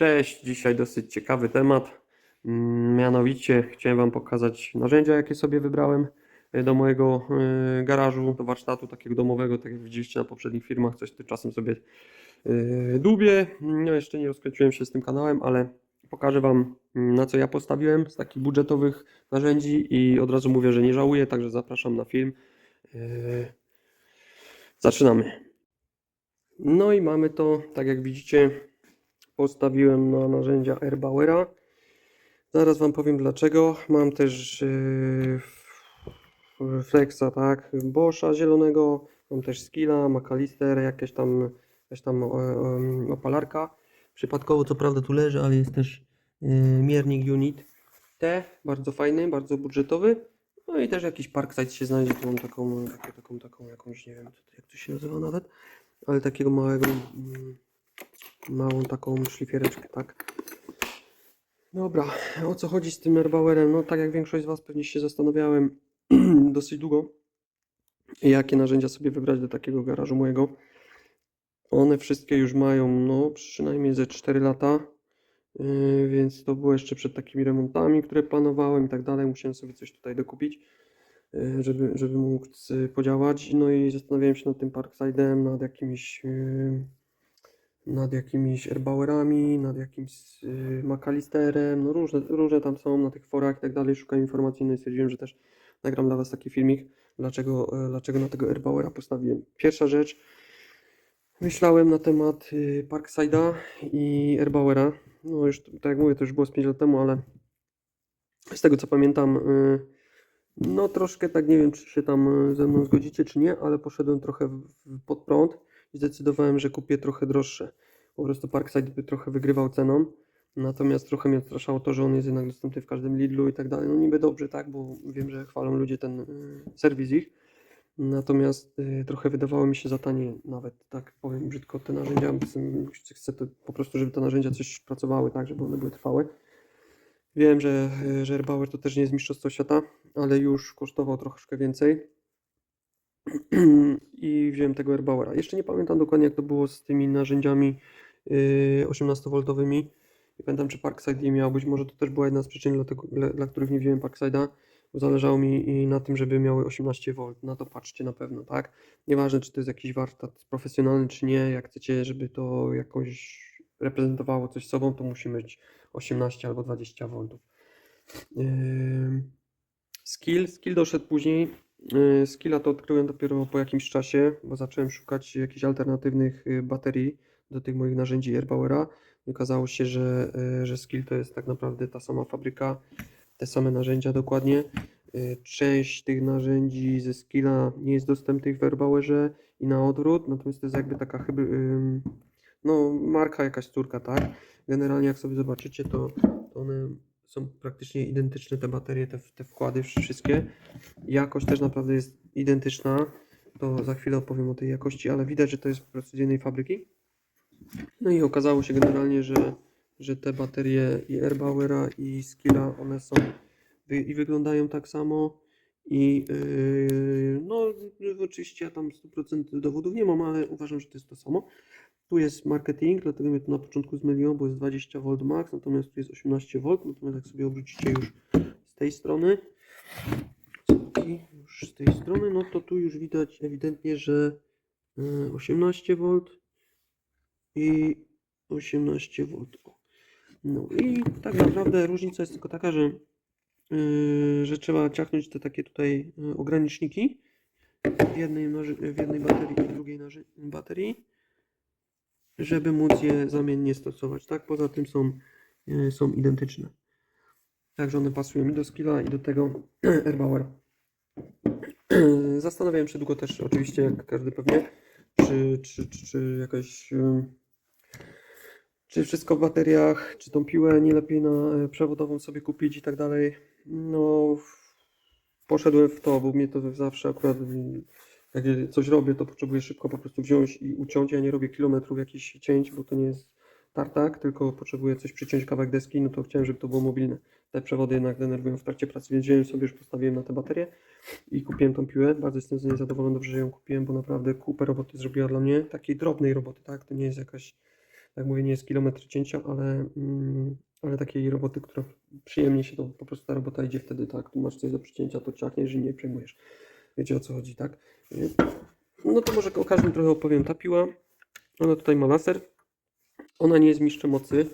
Cześć, dzisiaj dosyć ciekawy temat. Mm, Mianowicie chciałem Wam pokazać narzędzia, jakie sobie wybrałem y, do mojego y, garażu, do warsztatu takiego domowego, tak jak widzieliście na poprzednich filmach, coś tu czasem sobie y, dłubię. No jeszcze nie rozkręciłem się z tym kanałem, ale pokażę Wam mm, na co ja postawiłem z takich budżetowych narzędzi i od razu mówię, że nie żałuję, także zapraszam na film. Zaczynamy. No i mamy to, tak jak widzicie, postawiłem na narzędzia Airbauera. Zaraz Wam powiem dlaczego. Mam też yy, Flexa, tak, Boscha zielonego, mam też Skilla, McAllister, jakieś tam, jakaś tam opalarka. Przypadkowo co prawda tu leży, ale jest też yy, miernik Unit T, bardzo fajny, bardzo budżetowy. No i też jakiś Parkside się znajdzie, tu mam taką, taką, taką, taką jakąś, nie wiem jak to się nazywa nawet, ale takiego małego, mm, małą taką szlifiereczkę, tak. Dobra, o co chodzi z tym Airbauerem? No tak jak większość z Was pewnie się zastanawiałem dosyć długo, jakie narzędzia sobie wybrać do takiego garażu mojego. One wszystkie już mają, no przynajmniej ze 4 lata, yy, więc to było jeszcze przed takimi remontami, które planowałem i tak dalej. Musiałem sobie coś tutaj dokupić, yy, żeby, żeby móc yy, podziałać. No i zastanawiałem się nad tym Parkside'em, nad jakimiś yy, nad jakimiś Airbauerami, nad jakimś yy, McAllisterem, no różne, różne tam są na tych forach i tak dalej, szukałem informacji, no i stwierdziłem, że też nagram dla Was taki filmik, dlaczego, e, dlaczego na tego Airbauera postawiłem. Pierwsza rzecz, myślałem na temat yy, Parkside'a i Airbauera, no już tak jak mówię, to już było z 5 lat temu, ale z tego co pamiętam, yy, no troszkę tak nie wiem, czy się tam y, ze mną zgodzicie, czy nie, ale poszedłem trochę w, w pod prąd i zdecydowałem, że kupię trochę droższe. Po prostu Parkside by trochę wygrywał ceną, natomiast trochę mnie odstraszało to, że on jest jednak dostępny w każdym Lidlu i tak dalej. No niby dobrze, tak, bo wiem, że chwalą ludzie ten y, serwis ich. Natomiast y, trochę wydawało mi się za tanie, nawet tak powiem brzydko, te narzędzia. chcę- to po prostu, żeby te narzędzia coś pracowały, tak, żeby one były trwałe. Wiem, że, y, że Airbauer to też nie jest mistrzostwo świata, ale już kosztował troszkę więcej. I wziąłem tego Airbauera. Jeszcze nie pamiętam dokładnie, jak to było z tymi narzędziami yy, 18V. Nie pamiętam, czy Parkside je miał. Być może to też była jedna z przyczyn, dlatego, dla, dla których nie wziąłem Parkside'a. Zależało mi na tym, żeby miały 18V. Na to patrzcie na pewno, tak? Nieważne, czy to jest jakiś warsztat profesjonalny, czy nie. Jak chcecie, żeby to jakoś reprezentowało coś sobą, to musi mieć 18 albo 20V. Yy, Skill, skill doszedł później. Yy, Skilla to odkryłem dopiero po jakimś czasie, bo zacząłem szukać jakichś alternatywnych yy, baterii do tych moich narzędzi Airbauera. Okazało się, że, yy, że Skill to jest tak naprawdę ta sama fabryka, te same narzędzia dokładnie. Część tych narzędzi ze Skilla nie jest dostępnych w Airbauerze i na odwrót, natomiast to jest jakby taka chyba, no marka jakaś córka, tak? Generalnie jak sobie zobaczycie, to, to one są praktycznie identyczne te baterie, te, te wkłady wszystkie. Jakość też naprawdę jest identyczna. To za chwilę opowiem o tej jakości, ale widać, że to jest po prostu z jednej fabryki. No i okazało się generalnie, że, że te baterie i Airbauera i Skilla, one są i wyglądają tak samo. I yy, no, oczywiście ja tam 100% dowodów nie mam, ale uważam, że to jest to samo. Tu jest marketing, dlatego mnie to na początku zmyliło, bo jest 20V max, natomiast tu jest 18V. Natomiast jak sobie obrócicie już z tej strony, już z tej strony, no to tu już widać ewidentnie, że y, 18V i 18V. O. No i tak naprawdę różnica jest tylko taka, że, y, że trzeba ciachnąć te takie tutaj y, ograniczniki w jednej, w jednej baterii i w drugiej baterii żeby móc je zamiennie stosować, tak? Poza tym są, e, są identyczne. Także one pasują i do Skilla i do tego Airbauera. Zastanawiałem się długo też, oczywiście, jak każdy pewnie, czy, czy, czy, czy jakaś, em, czy wszystko w bateriach, czy tą piłę nie lepiej na e, przewodową sobie kupić i tak dalej. No, poszedłem w to, bo mnie to zawsze akurat jak coś robię, to potrzebuję szybko po prostu wziąć i uciąć. Ja nie robię kilometrów jakichś cięć, bo to nie jest tartak, tylko potrzebuję coś przyciąć kawałek deski, no to chciałem, żeby to było mobilne. Te przewody jednak denerwują w trakcie pracy, więc wziąłem sobie, już postawiłem na te baterie i kupiłem tą piłę. Bardzo jestem z niej zadowolony, dobrze, że ją kupiłem, bo naprawdę kupę roboty zrobiła dla mnie, takiej drobnej roboty, tak? To nie jest jakaś jak mówię, nie jest kilometr cięcia, ale, mm, ale takiej roboty, która przyjemnie się to, po prostu ta robota idzie wtedy tak, tu masz coś do przycięcia, to ciachniesz i nie przejmujesz. Wiecie o co chodzi, tak? Y, No to może o każdym trochę opowiem. Ta piła, ona tutaj ma laser, ona nie jest mistrzem mocy,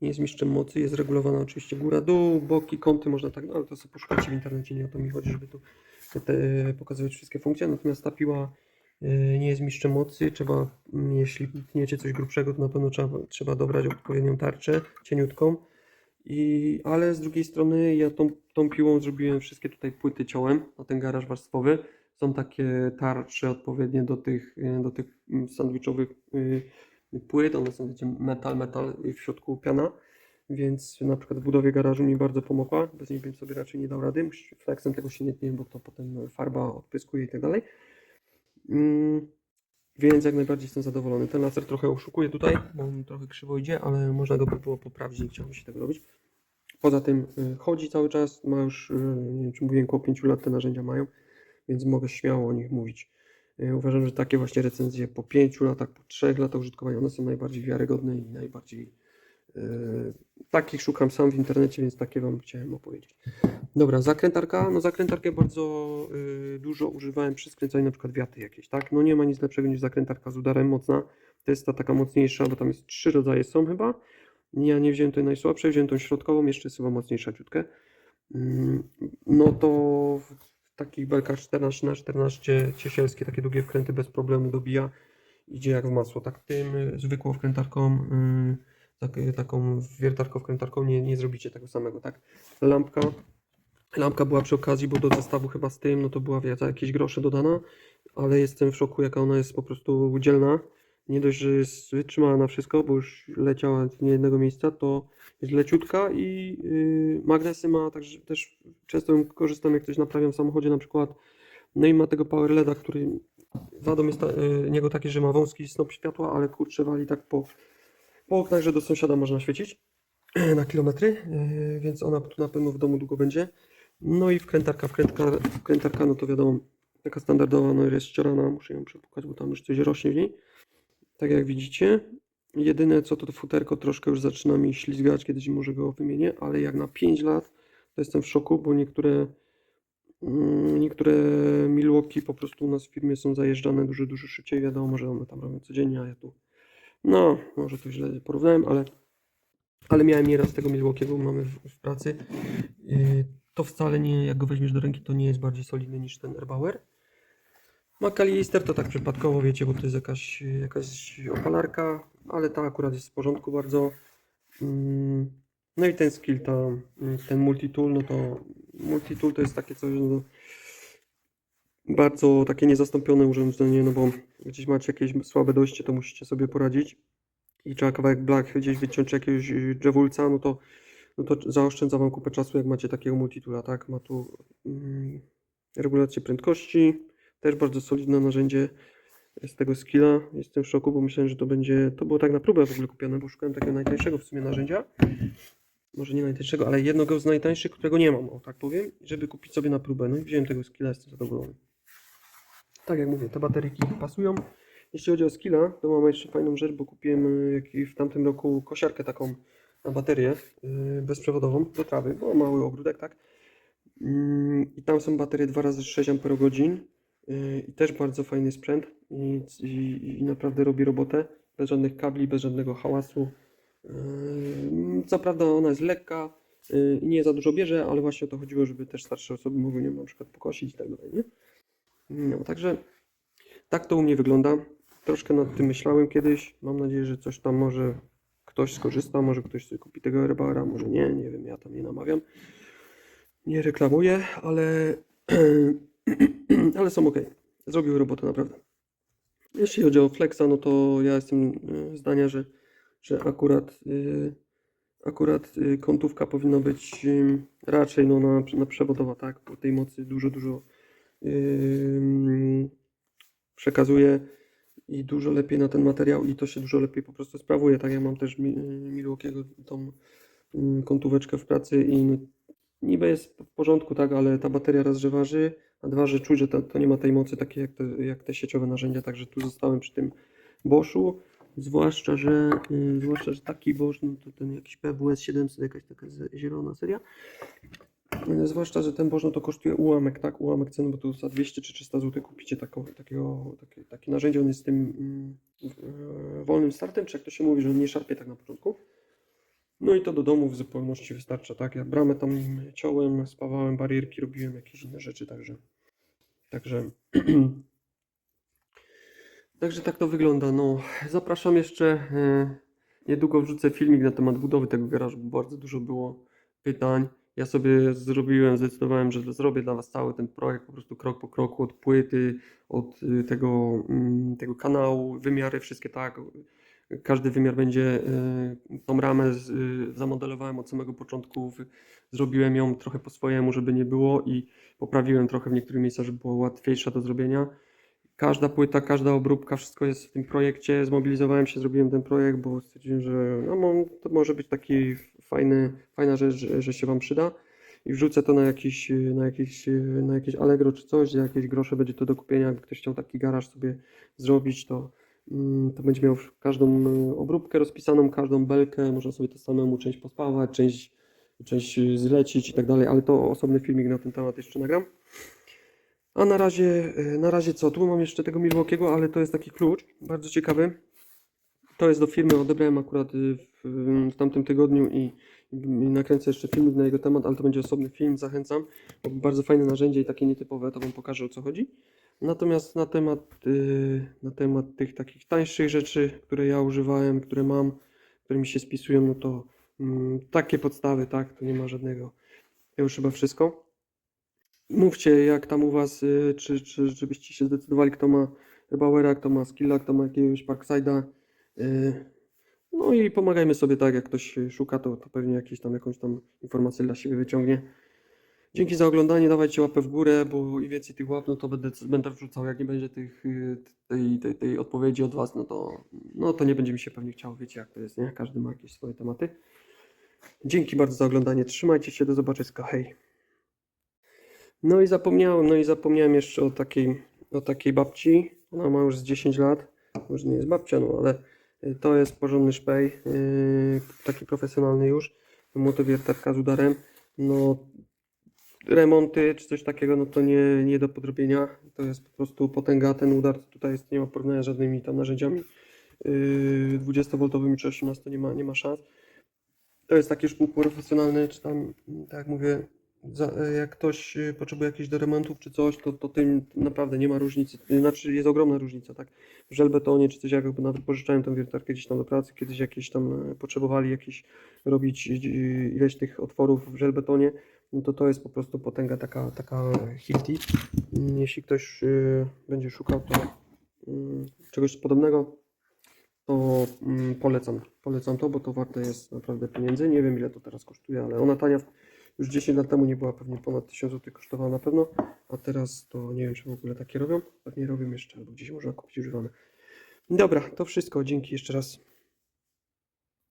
nie jest mistrzem mocy, jest regulowana oczywiście góra, dół, boki, kąty, można tak, no ale to sobie poszukajcie w internecie, nie o to mi chodzi, żeby tu te, te, pokazywać wszystkie funkcje, natomiast ta piła y, nie jest mistrzem mocy, trzeba, mm, jeśli tniecie coś grubszego, to na pewno trzeba, trzeba dobrać odpowiednią tarczę, cieniutką, i, ale z drugiej strony ja tą, tą piłą zrobiłem wszystkie tutaj płyty ciąłem na ten garaż warstwowy, są takie tarcze odpowiednie do tych, y, do tych mm, sandwichowych y, płyt, one są wiecie, metal, metal i w środku piana, więc na przykład w budowie garażu mi bardzo pomogła, bez niej bym sobie raczej nie dał rady, flexem tego się nie tnie, bo to potem farba odpryskuje i tak dalej. Więc jak najbardziej jestem zadowolony. Ten laser trochę oszukuje tutaj, bo on trochę krzywo idzie, ale można go by było poprawić, nie chciałbym się tego robić. Poza tym y, chodzi cały czas, ma już, y, nie wiem czy mówiłem, około 5 lat te narzędzia mają, więc mogę śmiało o nich mówić. Y, Uważam, że takie właśnie recenzje po 5 latach, po 3 latach użytkowania, one są najbardziej wiarygodne i najbardziej takich szukam sam w internecie, więc takie Wam chciałem opowiedzieć. Dobra, zakrętarka. No zakrętarkę bardzo y, dużo używałem przy skręcaniu na przykład wiaty jakieś, tak? No nie ma nic lepszego niż zakrętarka z udarem mocna. To jest ta taka mocniejsza, bo tam jest trzy rodzaje są chyba. Ja nie wziąłem tej najsłabszej, wziąłem tą środkową, jeszcze jest chyba mocniejsza ciutkę. Mm, No to w takich belkach 14 na 14 ciesielskie, takie długie wkręty bez problemu dobija. Idzie jak w masło. Tak tym y, zwykłą wkrętarką, y, tak, taką wiertarką wkrętarką nie, nie zrobicie tego samego, tak? Lampka. Lampka była przy okazji, bo do zestawu chyba z tym, no to była za jakieś grosze dodana, ale jestem w szoku, jaka ona jest po prostu dzielna. Nie dość, że wytrzymała na wszystko, bo już leciała z niejednego miejsca, to jest leciutka i yy, magnesy ma, także też często korzystam, jak coś naprawiam w samochodzie na przykład. No i ma tego power LEDa, który wadą jest ta, yy, niego taki, że ma wąski snop światła, ale kurczę wali tak po, po oknach, że do sąsiada można świecić na kilometry, yy, więc ona tu na pewno w domu długo będzie. No i wkrętarka, wkrętarka, wkrętarka no to wiadomo, taka standardowa, no jest ściorana, muszę ją przepukać, bo tam już coś rośnie w niej. Tak jak widzicie, jedyne co to, to futerko troszkę już zaczyna mi ślizgać, kiedyś może go wymienię, ale jak na 5 lat to jestem w szoku, bo niektóre mm, niektóre Milwaukee po prostu u nas w firmie są zajeżdżane dużo, dużo szybciej, wiadomo, że one tam robią codziennie, a ja tu no, może to źle porównałem, ale ale miałem nieraz tego Milwaukee, bo mamy w, w pracy. Yy, to wcale nie, jak go weźmiesz do ręki, to nie jest bardziej solidny niż ten Erbauer. McAllister to tak przypadkowo, wiecie, bo to jest jakaś, jakaś opalarka, ale ta akurat jest w porządku bardzo. Mm, No i ten skill, ta, mm, ten multitool, no to multitool to jest takie coś, no, bardzo takie niezastąpione urządzenie, no bo gdzieś macie jakieś słabe dojście, to musicie sobie poradzić i trzeba kawałek blach gdzieś wyciąć jakiegoś drzewulca, no to, no to zaoszczędza Wam kupę czasu, jak macie takiego multitoola, tak? Ma tu mm, regulację prędkości, też bardzo solidne narzędzie z tego skilla. Jestem w szoku, bo myślałem, że to będzie, to było tak na próbę w ogóle kupione, bo szukałem takiego najtańszego w sumie narzędzia. Może nie najtańszego, ale jednego z najtańszych, którego nie mam, o tak powiem, żeby kupić sobie na próbę. No i wziąłem tego skilla, jestem zadowolony. Tak jak mówię, te bateryki pasują. Jeśli chodzi o skilla, to mam jeszcze fajną rzecz, bo kupiłem jak- w tamtym roku kosiarkę taką na baterię y, bezprzewodową do trawy, bo mały ogródek, tak? Mm, I tam są baterie 2 razy 6 Ah i też bardzo fajny sprzęt i, i, i naprawdę robi robotę bez żadnych kabli, bez żadnego hałasu. Co prawda ona jest lekka i nie za dużo bierze, ale właśnie o to chodziło, żeby też starsze osoby mogły nią na przykład pokosić i tak dalej, nie? No, także tak to u mnie wygląda. Troszkę nad tym myślałem kiedyś. Mam nadzieję, że coś tam może ktoś skorzysta, może ktoś sobie kupi tego Airbara, może nie, nie wiem, ja tam nie namawiam. Nie reklamuję, ale, ale są ok. Zrobił robotę naprawdę. Jeśli chodzi o Flexa, no to ja jestem y, zdania, że, że akurat, y, akurat y, kątówka powinna być raczej no, na, na przewodowa, tak? Bo tej mocy dużo, dużo przekazuje i dużo lepiej na ten materiał i to się dużo lepiej po prostu sprawuje. Tak jak mam też Mi- Milwaukee'ego tą mm, kątóweczkę w pracy i no, niby jest w porządku, tak, ale ta bateria raz, że waży, a dwa, że czuć, że to, to nie ma tej mocy takiej jak te, jak te sieciowe narzędzia, także tu zostałem przy tym Boschu. Zwłaszcza, że y, zwłaszcza, że taki Bosch, no to ten jakiś PWS 700, jakaś taka zielona seria. Zwłaszcza, że ten Bosch no to kosztuje ułamek, tak? Ułamek ceny, bo tu za 200 czy 300 zł kupicie taką, takiego, takie, takie narzędzie. On jest tym e, wolnym startem, czy jak to się mówi, że on nie szarpie tak na początku. No i to do domu w zupełności wystarcza, tak? Ja bramę tam ciąłem, spawałem barierki, robiłem jakieś inne rzeczy, także. Także. Także tak to wygląda. No, zapraszam jeszcze. e, Niedługo wrzucę filmik na temat budowy tego garażu, bo bardzo dużo było pytań. Ja sobie zrobiłem, zdecydowałem, że zrobię dla Was cały ten projekt po prostu krok po kroku, od płyty, od y, tego, mm, tego kanału, wymiary wszystkie tak. Każdy wymiar będzie, y, tą ramę y, zamodelowałem od samego początku, zrobiłem ją trochę po swojemu, żeby nie było i poprawiłem trochę w niektórych miejscach, żeby była łatwiejsza do zrobienia. Każda płyta, każda obróbka, wszystko jest w tym projekcie. Zmobilizowałem się, zrobiłem ten projekt, bo stwierdziłem, że no, to może być taki fajny, fajna rzecz, że, się Wam przyda. I wrzucę to na jakiś, na jakiś, na jakieś Allegro czy coś, za jakieś grosze będzie to do kupienia. Jakby ktoś chciał taki garaż sobie zrobić, to, mm, to będzie miał każdą y, obróbkę rozpisaną, każdą belkę. Można sobie to samemu część pospawać, część, część zlecić i tak dalej, ale to osobny filmik na ten temat jeszcze nagram. A na razie, y, na razie co? Tu mam jeszcze tego Milwaukee'ego, ale to jest taki klucz, bardzo ciekawy. To jest do firmy, odebrałem akurat y, w, w tamtym tygodniu i, i nakręcę jeszcze filmik na jego temat, ale to będzie osobny film, zachęcam. Bo bardzo fajne narzędzie i takie nietypowe, to Wam pokażę o co chodzi. Natomiast na temat, y, na temat tych takich tańszych rzeczy, które ja używałem, które mam, które mi się spisują, no to mm, takie podstawy, tak, to nie ma żadnego. To już chyba wszystko. Mówcie, jak tam u Was, y, czy, czy, czy byście się zdecydowali, kto ma Bauera, kto ma Skilla, kto ma jakiegoś Parkside'a. Y, No i pomagajmy sobie tak, jak ktoś szuka, to, to pewnie jakieś tam jakąś tam informację dla siebie wyciągnie. Dzięki za oglądanie, dawajcie łapę w górę, bo im więcej tych łap, no to będę, będę wrzucał, jak nie będzie tych, y, tej, tej, tej odpowiedzi od Was, no to, no to nie będzie mi się pewnie chciało, wiecie jak to jest, nie? Każdy ma jakieś swoje tematy. Dzięki bardzo za oglądanie, trzymajcie się, do zobaczenia, hej. No i zapomniałem, no i zapomniałem jeszcze o takiej, o takiej babci. Ona ma już z 10 lat. Może nie jest babcia, no ale to jest porządny szpej. yy, taki profesjonalny już. Motowiertarka z udarem. No remonty czy coś takiego, no to nie, nie do podrobienia. To jest po prostu potęga. Ten udar tutaj jest, nie ma porównania z żadnymi tam narzędziami yy, 20V czy 18 nie ma, nie ma szans. To jest takie szkół profesjonalne, czy tam, tak jak mówię, jak ktoś y, potrzebuje jakichś do remontów czy coś, to, to tym naprawdę nie ma różnicy. Y, Znaczy jest ogromna różnica, tak? W żelbetonie czy coś, jakby nawet pożyczałem tą wiertarkę gdzieś tam do pracy, kiedyś jakieś tam e, potrzebowali jakieś robić ileś tych otworów w żelbetonie, no to to jest po prostu potęga taka, taka Hilti. Mm, Jeśli ktoś będzie szukał to mm, czegoś podobnego, to mm, polecam. Polecam to, bo to warte jest naprawdę pieniędzy. Nie wiem ile to teraz kosztuje, ale ona tania już 10 lat temu nie była pewnie ponad 1000 zł kosztowała na pewno, a teraz to nie wiem czy w ogóle takie robią. Pewnie robią jeszcze, albo gdzieś można kupić używane. Dobra, to wszystko. Dzięki jeszcze raz.